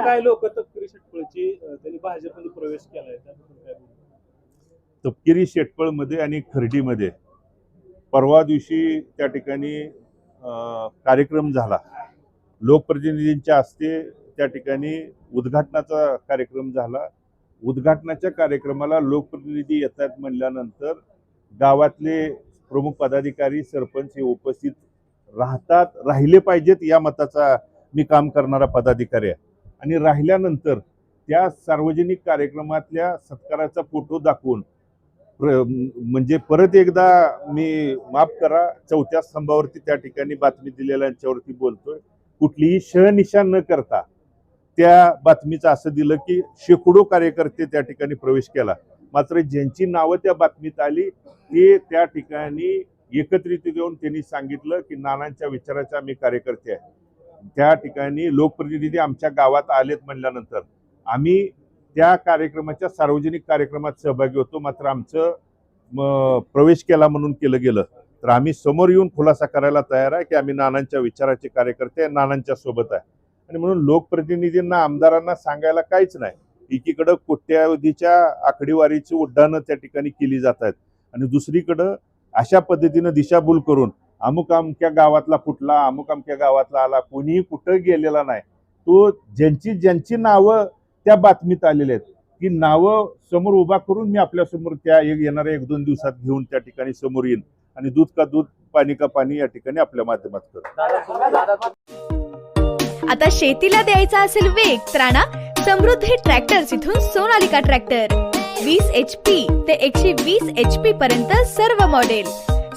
काय लोक तपकिरी षटफळची अं, त्यांनी भाजपमध्ये प्रवेश केलाय? तपकिरी शेटपळमध्ये आणि खर्डीमध्ये परवा दिवशी त्या ठिकाणी कार्यक्रम झाला. लोकप्रतिनिधींच्या हस्ते त्या ठिकाणी उद्घाटनाचा कार्यक्रम झाला. उद्घाटनाच्या कार्यक्रमाला लोकप्रतिनिधी येतात म्हणल्यानंतर गावातले प्रमुख पदाधिकारी सरपंच हे उपस्थित राहतात राहिले पाहिजेत या मताचा मी काम करणारा पदाधिकारी आहे. आणि राहिल्यानंतर त्या सार्वजनिक कार्यक्रमातल्या सत्काराचा फोटो दाखवून प्र- म्हणजे परत एकदा मी माफ करा चौथ्या स्तंभावरती त्या ठिकाणी बातमी दिलेल्यांच्यावरती बोलतोय. कुठलीही शहनिशा न करता त्या बातमीचं असं दिलं की शेकडो कार्यकर्ते त्या ठिकाणी प्रवेश केला. मात्र ज्यांची नावं त्या बातमीत आली ते त्या ठिकाणी एकत्रित येऊन त्यांनी सांगितलं की नानांच्या विचाराचे आम्ही कार्यकर्ते आहे त्या ठिकाणी लोकप्रतिनिधी आमच्या गावात आलेत म्हणल्यानंतर आम्ही त्या कार्यक्रमाच्या सार्वजनिक कार्यक्रमात सहभागी होतो. मात्र आमचं प्रवेश केला म्हणून केलं गेलं. तर आम्ही समोर येऊन खुलासा करायला तयार आहे की आम्ही नानांच्या विचाराचे कार्यकर्ते नानांच्या सोबत आहे. आणि म्हणून लोकप्रतिनिधींना आमदारांना सांगायला काहीच नाही. एकीकडं कोट्यावधीच्या आकडेवारीची उड्डाणं त्या ठिकाणी केली जात आहेत. आणि दुसरीकडं अशा पद्धतीनं दिशाभूल करून अमुक अमक्या गावातला फुटला अमुक अमक्या गावातला आला कोणीही कुठं गेलेला नाही. तो ज्यांची ज्यांची नावं त्या बातमीत आलेल्या आहेत. ती नावं समोर उभा करून मी आपल्यासमोर त्या एक येणाऱ्या एक दोन दिवसात घेऊन त्या ठिकाणी समोर येईन. आणि दूध का दूध पाणी का पाणी या ठिकाणी आपल्या माध्यमात करू आता शेतीला द्यायचा असेल वेग त्राणा समृद्धी ट्रॅक्टर्स इथून सोनालिका ट्रॅक्टर. वीस एच पी ते एकशे वीस एच पी पर्यंत सर्व मॉडेल